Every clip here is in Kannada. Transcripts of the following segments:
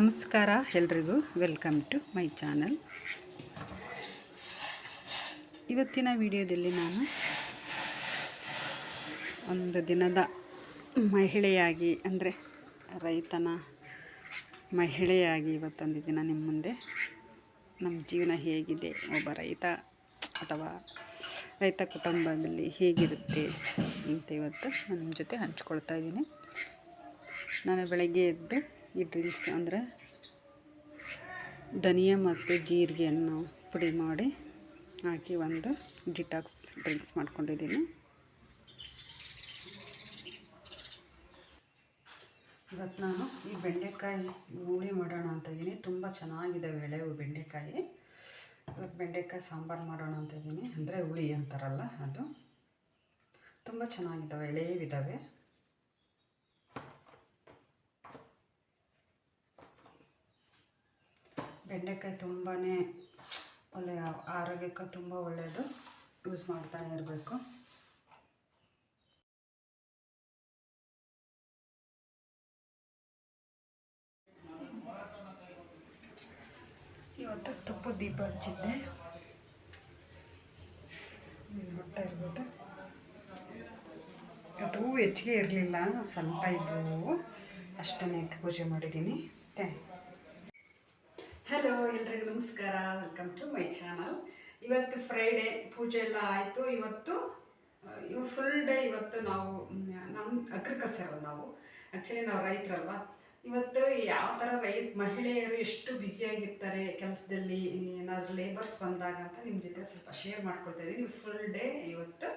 ನಮಸ್ಕಾರ ಎಲ್ರಿಗೂ. ವೆಲ್ಕಮ್ ಟು ಮೈ ಚಾನಲ್ ಇವತ್ತಿನ ವಿಡಿಯೋದಲ್ಲಿ ನಾನು ಒಂದು ದಿನದ ಮಹಿಳೆಯಾಗಿ, ಅಂದರೆ ರೈತನ ಮಹಿಳೆಯಾಗಿ ಇವತ್ತೊಂದು ದಿನ ನಿಮ್ಮ ಮುಂದೆ ನಮ್ಮ ಜೀವನ ಹೇಗಿದೆ. ಒಬ್ಬ ರೈತ ಅಥವಾ ರೈತ ಕುಟುಂಬದಲ್ಲಿ ಹೇಗಿರುತ್ತೆ ಅಂತ ಇವತ್ತು ನಾನು ನಿಮ್ಮ ಜೊತೆ ಹಂಚ್ಕೊಳ್ತಾ ಇದ್ದೀನಿ. ನಾನು ಬೆಳಗ್ಗೆ ಎದ್ದು ಈ ಡ್ರಿಂಕ್ಸ್ ಅಂದರೆ ಧನಿಯಾ ಮತ್ತು ಜೀರಿಗೆಯನ್ನು ಪುಡಿ ಮಾಡಿ ಹಾಕಿ ಒಂದು ಡಿಟಾಕ್ಸ್ ಡ್ರಿಂಕ್ಸ್ ಮಾಡ್ಕೊಂಡಿದ್ದೀನಿ. ಇವತ್ತು ನಾನು ಈ ಬೆಂಡೆಕಾಯಿ ಹುಳಿ ಮಾಡೋಣ ಅಂತ ಇದ್ದೀನಿ. ತುಂಬ ಚೆನ್ನಾಗಿದೆ ಎಳೆವು ಬೆಂಡೆಕಾಯಿ. ಇವತ್ತು ಬೆಂಡೆಕಾಯಿ ಸಾಂಬಾರು ಮಾಡೋಣ ಅಂತ ಇದ್ದೀನಿ. ಅಂದರೆ ಹುಳಿ ಅಂತಾರಲ್ಲ ಅದು. ತುಂಬ ಚೆನ್ನಾಗಿದ್ದಾವೆ ಎಳೆವಿದ್ದಾವೆ ಬೆಂಡೆಕಾಯಿ ತುಂಬಾ ಒಳ್ಳೆಯ ಆರೋಗ್ಯಕ್ಕೆ ತುಂಬ ಒಳ್ಳೆಯದು ಯೂಸ್ ಮಾಡ್ತಾನೆ ಇರಬೇಕು. ಇವತ್ತು ತುಪ್ಪದ ದೀಪ ಹಚ್ಚಿದ್ದೆ. ನೋಡ್ತಾ ಇರ್ಬೋದು. ಇವತ್ತು ಹೂವು ಹೆಚ್ಚಿಗೆ ಇರಲಿಲ್ಲ, ಸ್ವಲ್ಪ ಇದ್ದವು ಅಷ್ಟನ್ನೇ ಇಟ್ಟು ಪೂಜೆ ಮಾಡಿದ್ದೀನಿ. ಥ್ಯಾಂಕ್ ಹಲೋ ಎಲ್ರಿಗೂ ನಮಸ್ಕಾರ. ವೆಲ್ಕಮ್ ಟು ಮೈ ಚಾನಲ್ ಇವತ್ತು ಫ್ರೈಡೇ ಪೂಜೆ ಎಲ್ಲ ಆಯಿತು. ಇವತ್ತು ಇವ ಫುಲ್ ಡೇ ಇವತ್ತು ನಾವು ನಮ್ಮ ಅಗ್ರಿಕಲ್ಚರ್ ನಾವು. ಆ್ಯಕ್ಚುಲಿ ನಾವು ರೈತರಲ್ವಾ? ಇವತ್ತು ಯಾವ ಥರ ರೈತ, ಮಹಿಳೆಯರು ಎಷ್ಟು ಬ್ಯುಸಿಯಾಗಿರ್ತಾರೆ ಕೆಲಸದಲ್ಲಿ, ಏನಾದರೂ ಲೇಬರ್ಸ್ ಬಂದಾಗ ಅಂತ ನಿಮ್ಮ ಜೊತೆ ಸ್ವಲ್ಪ ಶೇರ್ ಮಾಡ್ಕೊಳ್ತಾ ಇದ್ದೀನಿ ಫುಲ್ ಡೇ ಇವತ್ತು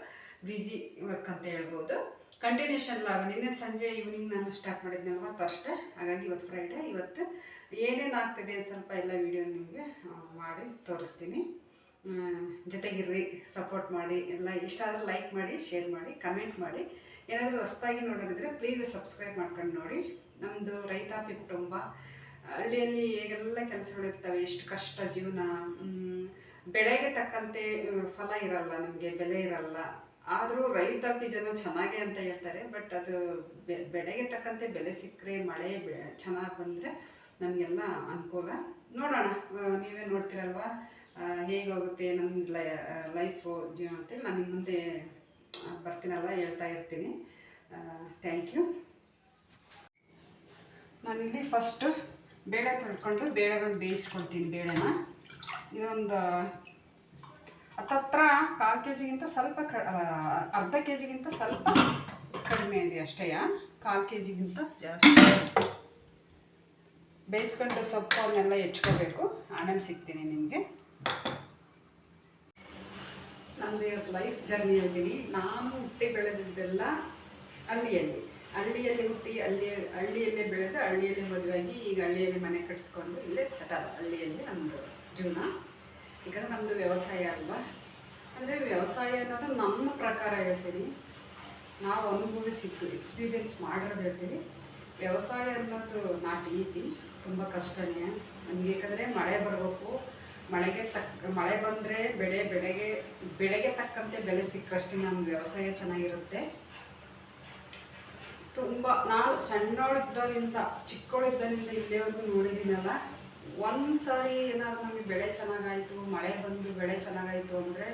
ಬ್ಯುಸಿ ವರ್ಕ್ ಅಂತ ಹೇಳ್ಬೋದು. ಕಂಟಿನ್ಯೂಷನ್ ಲಾಗ, ನಿನ್ನೆ ಸಂಜೆ ಈವ್ನಿಂಗ್ ನಾನು ಸ್ಟಾರ್ಟ್ ಮಾಡಿದ್ನಲ್ವ ಥರ್ಸ್ಡೇ ಹಾಗಾಗಿ ಇವತ್ತು ಫ್ರೈಡೇ ಇವತ್ತು ಏನೇನು ಆಗ್ತಿದೆ ಅಂತ ಸ್ವಲ್ಪ ಎಲ್ಲ ವಿಡಿಯೋ ನಿಮಗೆ ಮಾಡಿ ತೋರಿಸ್ತೀನಿ. ಜೊತೆಗಿರ್ರಿ ಸಪೋರ್ಟ್ ಮಾಡಿ, ಎಲ್ಲ ಇಷ್ಟ ಆದರೆ ಲೈಕ್ ಮಾಡಿ ಶೇರ್ ಮಾಡಿ ಕಮೆಂಟ್ ಮಾಡಿ. ಏನಾದರೂ ಹೊಸ್ದಾಗಿ ನೋಡೋದಿದ್ರೆ ಪ್ಲೀಸ್ ಸಬ್ಸ್ಕ್ರೈಬ್ ಮಾಡ್ಕೊಂಡು ನೋಡಿ. ನಮ್ಮದು ರೈತಾಪಿ ಕುಟುಂಬ, ಹಳ್ಳಿಯಲ್ಲಿ ಹೇಗೆಲ್ಲ ಕೆಲಸಗಳಿರ್ತವೆ ಎಷ್ಟು ಕಷ್ಟ ಜೀವನ ಬೆಳೆಗೆ ತಕ್ಕಂತೆ ಫಲ ಇರಲ್ಲ, ನಮಗೆ, ಬೆಲೆ ಇರಲ್ಲ. ಆದರೂ ರೈತಾಪಿ ಜನ ಚೆನ್ನಾಗೆ ಅಂತ ಹೇಳ್ತಾರೆ, ಬಟ್ ಅದು ಬೆಳೆಗೆ ತಕ್ಕಂತೆ ಬೆಲೆ ಸಿಕ್ಕರೆ ಮಳೆ ಬೆ, ಚೆನ್ನಾಗಿ ಬಂದರೆ ನಮಗೆಲ್ಲ ಅನುಕೂಲ. ನೋಡೋಣ ನೀವೇ ನೋಡ್ತೀರಲ್ವಾ? ಹೇಗೋಗುತ್ತೆ ಹೇಗೆ ನಮ್ಮ ಲೈ ಲೈಫು, ಜೀವನ ಅಂತೇಳಿ ನಾನು ಮುಂದೆ ಬರ್ತೀನಲ್ವ ಹೇಳ್ತಾ ಇರ್ತೀನಿ. ಥ್ಯಾಂಕ್ ಯು ನಾನಿಲ್ಲಿ ಫಸ್ಟು ಬೇಳೆ ತೊಳ್ಕೊಂಡು ಬೇಳೆಗಳು ಬೇಯಿಸ್ಕೊಳ್ತೀನಿ ಬೇಳೆನ. ಇದೊಂದು ಹತ್ತತ್ರ ಕಾಲು ಕೆ ಜಿಗಿಂತ ಸ್ವಲ್ಪ ಕ ಅರ್ಧ ಕೆ ಜಿಗಿಂತ ಸ್ವಲ್ಪ ಕಡಿಮೆ ಇದೆ ಅಷ್ಟೇ ಕಾಲು ಕೆ ಜಿಗಿಂತ ಜಾಸ್ತಿ. ಬೇಯಿಸ್ಕೊಂಡು ಸೊಪ್ಪು ಅವನ್ನೆಲ್ಲ ಹೆಚ್ಕೋಬೇಕು. ಆಮೇಲೆ ಸಿಗ್ತೀನಿ ನಿಮಗೆ. ನಮ್ದು ಇವತ್ತು ಲೈಫ್ ಜರ್ನಿ ಹೇಳ್ತೀನಿ ನಾನು ಹುಟ್ಟಿ ಬೆಳೆದಿದ್ದೆಲ್ಲ ಹಳ್ಳಿಯಲ್ಲಿ. ಹಳ್ಳಿಯಲ್ಲಿ ಹುಟ್ಟಿ ಹಳ್ಳಿ ಹಳ್ಳಿಯಲ್ಲೇ ಬೆಳೆದು ಹಳ್ಳಿಯಲ್ಲೇ ಮದುವೆಯಾಗಿ ಈಗ ಹಳ್ಳಿಯಲ್ಲಿ ಮನೆ ಕಟ್ಸ್ಕೊಂಡು ಇಲ್ಲೇ ಸೆಟಲ್ ಹಳ್ಳಿಯಲ್ಲಿ ನಮ್ಮದು ಜೀವನ. ಈಗ ನಮ್ಮದು ವ್ಯವಸಾಯ ಅಲ್ವಾ? ಅಂದರೆ ವ್ಯವಸಾಯ ಅನ್ನೋದು ನಮ್ಮ ಪ್ರಕಾರ ಹೇಳ್ತೀನಿ. ನಾವು ಅನುಭವಿಸಿದ್ದು ಎಕ್ಸ್ಪೀರಿಯೆನ್ಸ್ ಮಾಡಿರೋದು ಹೇಳ್ತೀನಿ. ವ್ಯವಸಾಯ ಅನ್ನೋದು ನಾಟ್ ಈಸಿ ತುಂಬ ಕಷ್ಟನೇ. ನಮ್ಗೆ ಯಾಕಂದರೆ ಮಳೆ ಬರಬೇಕು, ಮಳೆಗೆ ತಕ್ಕ ಮಳೆ ಬಂದರೆ ಬೆಳೆ ಬೆಳೆಗೆ ಬೆಳೆಗೆ ತಕ್ಕಂತೆ ಬೆಲೆ ಸಿಕ್ಕಷ್ಟೇ ನಮ್ಮ ವ್ಯವಸಾಯ ಚೆನ್ನಾಗಿರುತ್ತೆ. ತುಂಬ, ನಾನು ಸಣ್ಣವಳಿದ್ದರಿಂದ ಚಿಕ್ಕವಳಿದ್ದರಿಂದ ಇಲ್ಲಿವರೆಗೂ ನೋಡಿದ್ದೀನಲ್ಲ ಒಂದು ಸಾರಿ ಏನಾದರೂ ನಮಗೆ ಬೆಳೆ ಚೆನ್ನಾಗಾಯಿತು, ಮಳೆ ಬಂದು ಬೆಳೆ ಚೆನ್ನಾಗಾಯಿತು ಅಂದರೆ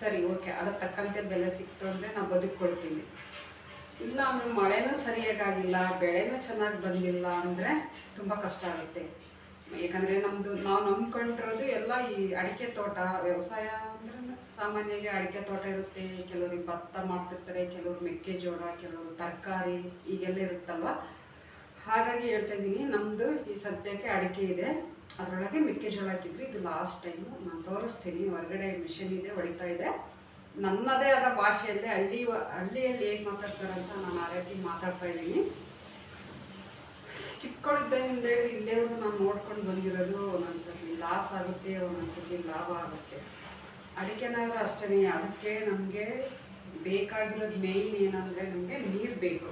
ಸರಿ ಓಕೆ ಅದಕ್ಕೆ ತಕ್ಕಂತೆ ಬೆಲೆ ಸಿಕ್ತು ಅಂದರೆ ನಾವು ಬದುಕೊಳ್ತೀವಿ ಇಲ್ಲ ಅಂದ್ರೆ ಮಳೆನೂ ಸರಿಯಾಗಿಲ್ಲ ಬೆಳೆನೂ ಚೆನ್ನಾಗಿ ಬಂದಿಲ್ಲ ಅಂದರೆ ತುಂಬ ಕಷ್ಟ ಆಗುತ್ತೆ. ಯಾಕಂದರೆ ನಮ್ಮದು ನಾವು ನಂಬ್ಕೊಂಡಿರೋದು ಎಲ್ಲ ಈ ಅಡಿಕೆ ತೋಟ, ವ್ಯವಸಾಯ ಅಂದ್ರೆ ಸಾಮಾನ್ಯವಾಗಿ ಅಡಿಕೆ ತೋಟ ಇರುತ್ತೆ. ಕೆಲವ್ರಿಗೆ ಭತ್ತ ಮಾಡ್ತಿರ್ತಾರೆ, ಕೆಲವ್ರು ಮೆಕ್ಕೆಜೋಳ, ಕೆಲವರು ತರಕಾರಿ, ಈಗೆಲ್ಲ ಇರುತ್ತಲ್ವ? ಹಾಗಾಗಿ ಹೇಳ್ತಾ ಇದ್ದೀನಿ ನಮ್ಮದು ಈ ಸದ್ಯಕ್ಕೆ ಅಡಿಕೆ ಇದೆ. ಅದರೊಳಗೆ ಮೆಕ್ಕೆಜೋಳ ಹಾಕಿದ್ವಿ ಇದು ಲಾಸ್ಟ್ ಟೈಮು ನಾನು ತೋರಿಸ್ತೀನಿ. ಹೊರಗಡೆ ಮಿಷನ್ ಇದೆ, ಹೊಡಿತಾ ಇದೆ. ನನ್ನದೇ ಆದ ಭಾಷೆಯಲ್ಲೇ ಹಳ್ಳಿ ಹಳ್ಳಿಯಲ್ಲಿ ಹೇಗೆ ಮಾತಾಡ್ತಾರೆ ಅಂತ ನಾನು ಆ ರೀತಿ ಮಾತಾಡ್ತಾ ಇದ್ದೀನಿ. ಚಿಕ್ಕವಳಿದ್ದಾಗಿಂದ ಹೇಳಿ ಇಲ್ಲೇವರು ನಾನು ನೋಡ್ಕೊಂಡು ಬಂದಿರೋದು ಒಂದೊಂದ್ಸತಿ ಲಾಸ್ ಆಗುತ್ತೆ ಒಂದೊಂದ್ಸತಿ ಲಾಭ ಆಗುತ್ತೆ. ಅಡಿಕೆನಾದ್ರೂ ಅಷ್ಟೇ ಅದಕ್ಕೆ ನಮಗೆ ಬೇಕಾಗಿರೋದು ಮೇಯ್ನ್ ಏನಂದರೆ ನಮಗೆ ನೀರು ಬೇಕು.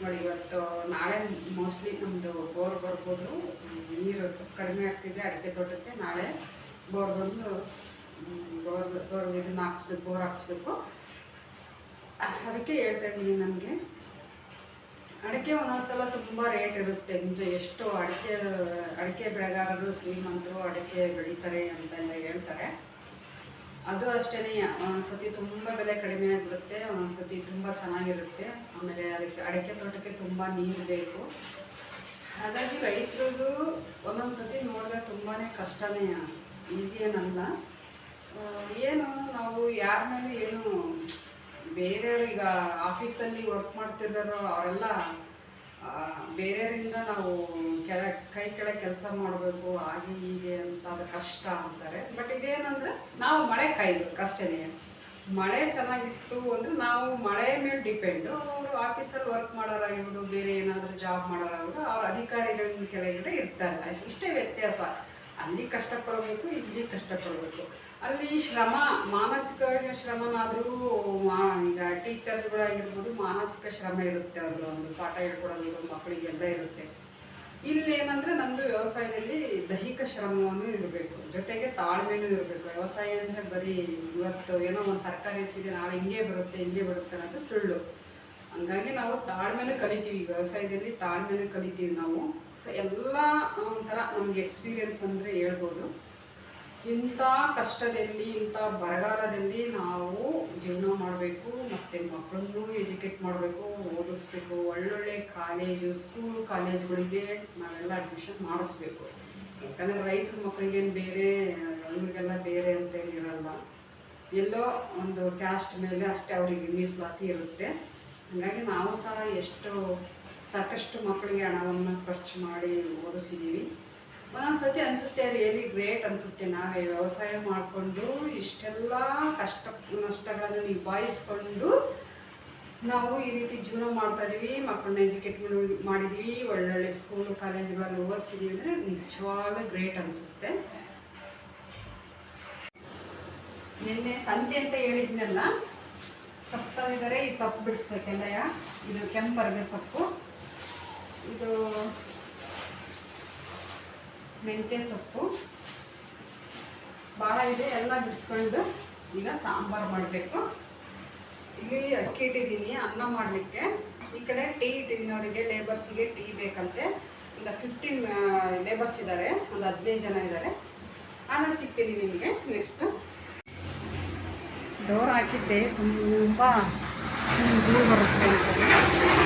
ನೋಡಿ, ಇವತ್ತು ನಾಳೆ ಮೋಸ್ಟ್ಲಿ ನಮ್ಮದು ಬೋರ್ ಬರ್ಬೋದು. ನೀರು ಸ್ವಲ್ಪ ಕಡಿಮೆ ಆಗ್ತಿದೆ, ಅಡಿಕೆ ತೋಟಕ್ಕೆ ನಾಳೆ ಬೋರ್ ಬಂದು ಬೋರ್ ಬೋರ್ ಇದನ್ನು ಹಾಕ್ಸ್ಬೇಕು, ಬೋರ್ ಹಾಕ್ಸ್ಬೇಕು. ಅದಕ್ಕೆ ಹೇಳ್ತಾ ಇದ್ದೀನಿ ನಮಗೆ. ಅಡಿಕೆ ಒಂದೊಂದ್ಸಲ ತುಂಬ ರೇಟ್ ಇರುತ್ತೆ. ಮುಂಚೆ ಎಷ್ಟು ಅಡಿಕೆ ಅಡಿಕೆ ಬೆಳೆಗಾರರು ಶ್ರೀಮಂತರು ಅಡಿಕೆ ಬೆಳೀತಾರೆ ಅಂತೆಲ್ಲ ಹೇಳ್ತಾರೆ. ಅದು ಅಷ್ಟೇ ಒಂದೊಂದ್ಸತಿ ತುಂಬ ಬೆಲೆ ಕಡಿಮೆ ಆಗಿಬಿಡುತ್ತೆ, ಒಂದೊಂದ್ಸತಿ ತುಂಬ ಚೆನ್ನಾಗಿರುತ್ತೆ. ಆಮೇಲೆ ಅದಕ್ಕೆ, ಅಡಿಕೆ ತೋಟಕ್ಕೆ ತುಂಬ ನೀರು ಬೇಕು. ಹಾಗಾಗಿ ರೈತರದು ಒಂದೊಂದು ಸತಿ ನೋಡಿದ್ರೆ ತುಂಬಾ ಕಷ್ಟನೇ ಈಸಿ ಏನಲ್ಲ ಏನು, ನಾವು ಯಾರ ಮೇಲೂ ಏನು ಈಗ ಆಫೀಸಲ್ಲಿ ವರ್ಕ್ ಮಾಡ್ತಿದ್ದಾರೋ ಅವರೆಲ್ಲ ಬೇರೆಯವರಿಂದ ನಾವು ಕೆಳ ಕೈ ಕೆಳಗೆ ಕೆಲಸ ಮಾಡಬೇಕು, ಹಾಗೆ ಹೀಗೆ ಅಂತ ಅದು ಕಷ್ಟ ಅಂತಾರೆ. ಬಟ್ ಇದೇನಂದ್ರೆ, ನಾವು ಮಳೆ ಕಾಯ್ದು ಕಷ್ಟನೇ ಮಳೆ ಚೆನ್ನಾಗಿತ್ತು ಅಂದರೆ ನಾವು ಮಳೆ ಮೇಲೆ ಡಿಪೆಂಡು ಅವರು ಆಫೀಸಲ್ಲಿ ವರ್ಕ್ ಮಾಡೋರಾಗಿರ್ಬೋದು, ಬೇರೆ ಏನಾದರೂ ಜಾಬ್ ಮಾಡೋರಾಗಿರ್ಬೋದು, ಆ ಅಧಿಕಾರಿಗಳ ಕೆಳಗಡೆ ಇರ್ತಾರೆ. ಇಷ್ಟೇ ವ್ಯತ್ಯಾಸ. ಅಲ್ಲಿ ಕಷ್ಟಪಡಬೇಕು, ಇಲ್ಲಿ ಕಷ್ಟಪಡಬೇಕು. ಅಲ್ಲಿ ಶ್ರಮ, ಮಾನಸಿಕ ಶ್ರಮನಾದರೂ ಮಾ, ಈಗ ಟೀಚರ್ಸ್ಗಳಾಗಿರ್ಬೋದು, ಮಾನಸಿಕ ಶ್ರಮ ಇರುತ್ತೆ ಅವ್ರದ್ದು ಒಂದು ಪಾಠ ಹೇಳ್ಕೊಡೋದು ಮಕ್ಕಳಿಗೆಲ್ಲ ಇರುತ್ತೆ. ಇಲ್ಲೇನಂದ್ರೆ ನಮ್ಮದು ವ್ಯವಸಾಯದಲ್ಲಿ ದೈಹಿಕ ಶ್ರಮವನ್ನು ಇರಬೇಕು ಜೊತೆಗೆ ತಾಳ್ಮೆನೂ ಇರಬೇಕು ವ್ಯವಸಾಯ ಅಂದರೆ ಬರೀ ಇವತ್ತು ಏನೋ ಒಂದು ತರಕಾರಿ ಹೆಚ್ಚಿದೆ ನಾಳೆ ಹಿಂಗೆ ಬರುತ್ತೆ ಹಿಂಗೆ ಬರುತ್ತೆ ಅನ್ನೋದು ಸುಳ್ಳು. ಹಂಗಾಗಿ ನಾವು ತಾಳ್ಮೆನೂ ಕಲಿತೀವಿ. ವ್ಯವಸಾಯದಲ್ಲಿ ತಾಳ್ಮೆನೂ ಕಲಿತೀವಿ ನಾವು. ಸೊ ಎಲ್ಲ ಒಂಥರ ನಮಗೆ ಎಕ್ಸ್ಪೀರಿಯನ್ಸ್ ಅಂದರೆ ಹೇಳ್ಬೋದು. ಇಂಥ ಕಷ್ಟದಲ್ಲಿ, ಇಂಥ ಬರಗಾಲದಲ್ಲಿ ನಾವು ಜೀವನ ಮಾಡಬೇಕು, ಮತ್ತು ಮಕ್ಕಳನ್ನೂ ಎಜುಕೇಟ್ ಮಾಡಬೇಕು, ಓದಿಸ್ಬೇಕು, ಒಳ್ಳೊಳ್ಳೆ ಕಾಲೇಜು ಸ್ಕೂಲ್ ಕಾಲೇಜ್ಗಳಿಗೆ ನಾವೆಲ್ಲ ಅಡ್ಮಿಷನ್ ಮಾಡಿಸ್ಬೇಕು. ಯಾಕಂದರೆ ರೈತರ ಮಕ್ಕಳಿಗೇನು ಬೇರೆ ಎಲ್ಲರಿಗೆಲ್ಲ ಬೇರೆ ಅಂತೇಳಿ ಇರಲ್ಲ. ಎಲ್ಲೋ ಒಂದು ಕ್ಯಾಸ್ಟ್ ಮೇಲೆ ಅಷ್ಟೇ ಅವರಿಗೆ ಮೀಸಲಾತಿ ಇರುತ್ತೆ. ಹಾಗಾಗಿ ನಾವು ಸಹ ಎಷ್ಟು, ಸಾಕಷ್ಟು ಮಕ್ಕಳಿಗೆ ಹಣವನ್ನು ಖರ್ಚು ಮಾಡಿ ಓದಿಸಿದ್ದೀವಿ ಸತಿ ಅನಿಸುತ್ತೆ ರಿಯಲಿ ಗ್ರೇಟ್ ಅನಿಸುತ್ತೆ. ನಾವೇ ವ್ಯವಸಾಯ ಮಾಡಿಕೊಂಡು ಇಷ್ಟೆಲ್ಲ ಕಷ್ಟ, ನಷ್ಟಗಳನ್ನು ನಿಭಾಯಿಸ್ಕೊಂಡು ನಾವು ಈ ರೀತಿ ಜೀವನ ಮಾಡ್ತಾ ಇದೀವಿ ಮಕ್ಕಳನ್ನ ಎಜುಕೇಟ್ ಮಾಡಿದ್ದೀವಿ. ಒಳ್ಳೊಳ್ಳೆ ಸ್ಕೂಲು ಕಾಲೇಜ್ಗಳಲ್ಲಿ ಓದಿಸಿದ್ದೀವಿ ಅಂದರೆ ನಿಜವಾಗ್ಲೂ ಗ್ರೇಟ್ ಅನಿಸುತ್ತೆ. ನಿನ್ನೆ ಸಂತೆ ಅಂತ ಹೇಳಿದ್ನಲ್ಲ, ಸೊಪ್ಪು ತಂದಿದ್ದಾರೆ. ಈ ಸೊಪ್ಪು ಬಿಡಿಸ್ಬೇಕೆಲ್ಲಯ್ಯ? ಇದು ಕೆಂಪರ್ಗೆ ಸೊಪ್ಪು. ಇದು ಮೆಂತ್ಯ ಸೊಪ್ಪು. ಭಾಳ ಇದೆ, ಎಲ್ಲ ಬಿಡಿಸ್ಕೊಂಡು ಈಗ ಸಾಂಬಾರು ಮಾಡಬೇಕು. ಇಲ್ಲಿ ಅಕ್ಕಿ ಇಟ್ಟಿದ್ದೀನಿ, ಅನ್ನ ಮಾಡಲಿಕ್ಕೆ. ಈ ಕಡೆ ಟೀ ಇಟ್ಟಿದ್ದೀನಿ, ಅವರಿಗೆ ಲೇಬರ್ಸಿಗೆ ಟೀ ಬೇಕಂತೆ. ಈಗ ಫಿಫ್ಟೀನ್ ಲೇಬರ್ಸ್ ಇದ್ದಾರೆ ಒಂದು ಹದಿನೈದು ಜನ ಇದ್ದಾರೆ ಆಮೇಲೆ ಸಿಗ್ತೀನಿ ನಿಮಗೆ ನೆಕ್ಸ್ಟು ಡೋರ್ ಹಾಕಿದ್ದೆ, ತುಂಬ ಬರುತ್ತೆ ಅಂತ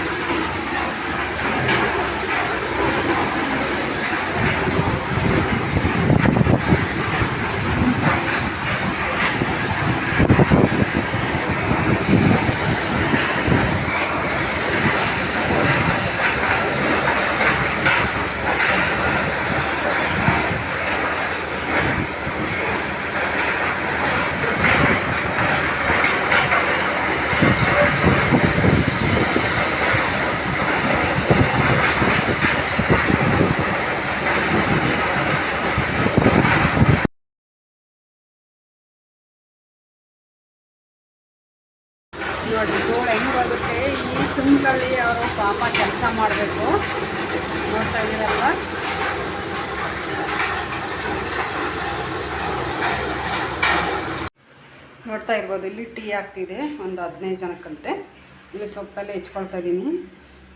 ನೋಡಿ ಜೋಳ ಹೆಂಗೆ ಬರುತ್ತೆ? ಈ ಸುಮ್ಕಳ್ಳಿ ಅವರು ಪಾಪ ಕೆಲಸ ಮಾಡಬೇಕು. ನೋಡ್ತಾ ಇದ್ದೀರಲ್ಲ ನೋಡ್ತಾ ಇರ್ಬೋದು, ಇಲ್ಲಿ ಟೀ ಆಗ್ತಿದೆ, ಒಂದು ಹದಿನೈದು ಜನಕ್ಕಂತೆ. ಇಲ್ಲಿ ಸೊಪ್ಪಲ್ಲೇ ಹೆಚ್ಕೊಳ್ತಾ ಇದ್ದೀನಿ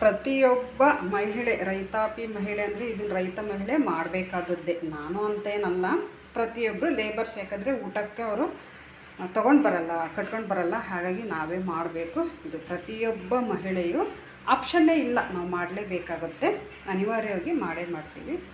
ಪ್ರತಿಯೊಬ್ಬ ಮಹಿಳೆ, ರೈತಾಪಿ ಮಹಿಳೆ ಅಂದರೆ ಇದನ್ನ ರೈತ ಮಹಿಳೆ ಮಾಡಬೇಕಾದದ್ದೇ. ನಾನು ಅಂತೇನಲ್ಲ ಪ್ರತಿಯೊಬ್ಬರು ಲೇಬರ್ಸ್ ಯಾಕಂದರೆ ಊಟಕ್ಕೆ ಅವರು ತೊಗೊಂಡು ಬರಲ್ಲ, ಕಟ್ಕೊಂಡು ಬರಲ್ಲ. ಹಾಗಾಗಿ ನಾವೇ ಮಾಡಬೇಕು. ಇದು ಪ್ರತಿಯೊಬ್ಬ ಮಹಿಳೆಯು ಆಪ್ಷನ್ನೇ ಇಲ್ಲ. ನಾವು ಮಾಡಲೇಬೇಕಾಗುತ್ತೆ. ಅನಿವಾರ್ಯವಾಗಿ ಮಾಡೇ ಮಾಡ್ತೀವಿ.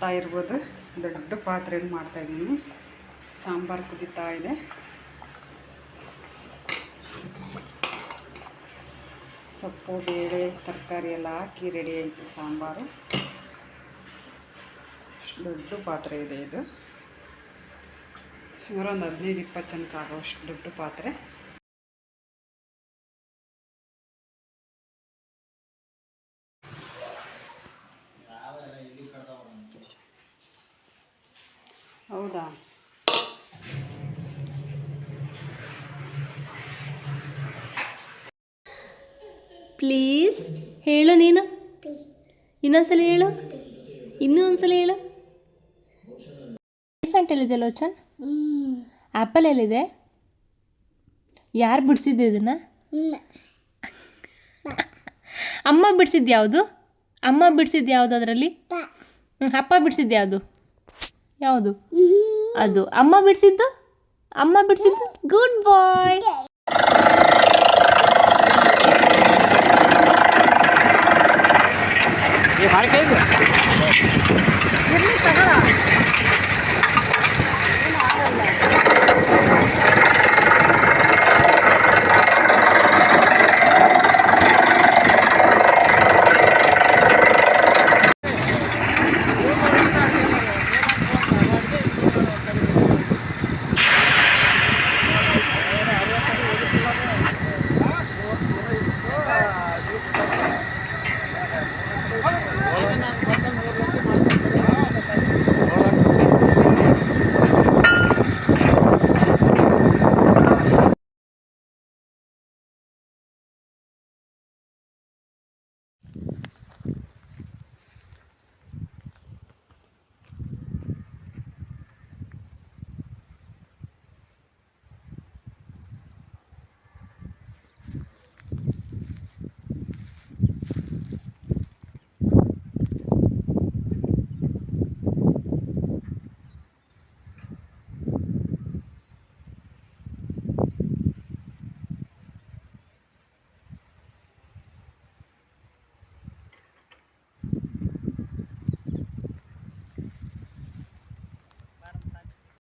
ನೋಡ್ತಾ ಇರ್ಬೋದು. ದೊಡ್ಡ ಪಾತ್ರೆಯಲ್ಲಿ ಮಾಡ್ತಾಯಿದ್ದೀನಿ ಸಾಂಬಾರು ಕುದೀತಾ ಇದೆ. ಸೊಪ್ಪು, ಬೇಳೆ, ತರಕಾರಿ ಎಲ್ಲ ಹಾಕಿ ರೆಡಿ ಆಯಿತು ಸಾಂಬಾರು. ದೊಡ್ಡ ಪಾತ್ರೆ ಇದೆ ಇದು. ಸುಮಾರು ಒಂದು ಹದಿನೈದು, ಇಪ್ಪತ್ತು ಜನಕ್ಕೆ ಆಗೋಷ್ಟು ದೊಡ್ಡ ಪಾತ್ರೆ. ಪ್ಲೀಸ್ ಹೇಳು ನೀನು. ಇನ್ನೊಂದ್ಸಲ ಹೇಳು. ಇನ್ನೂ ಒಂದ್ಸಲ ಹೇಳು. ಎಲಿಫೆಂಟ್ ಎಲ್ಲಿದೆ ಲೋಚನ್? ಆ್ಯಪಲ್ ಎಲ್ಲಿದೆ? ಯಾರು ಬಿಡಿಸಿದ್ದು ಇದನ್ನ? ಅಮ್ಮ ಬಿಡಿಸಿದ್ದು ಯಾವುದು? ಅಮ್ಮ ಬಿಡಿಸಿದ್ದು ಯಾವುದು ಅದರಲ್ಲಿ? ಅಪ್ಪ ಬಿಡಿಸಿದ್ದು ಯಾವುದು? ಯಾವುದು? ಅದು. ಅಮ್ಮ ಬಿಡಿಸಿದ್ದು? ಅಮ್ಮ ಬಿಡಿಸಿದ್ದು? ಗುಡ್ ಬಾಯ್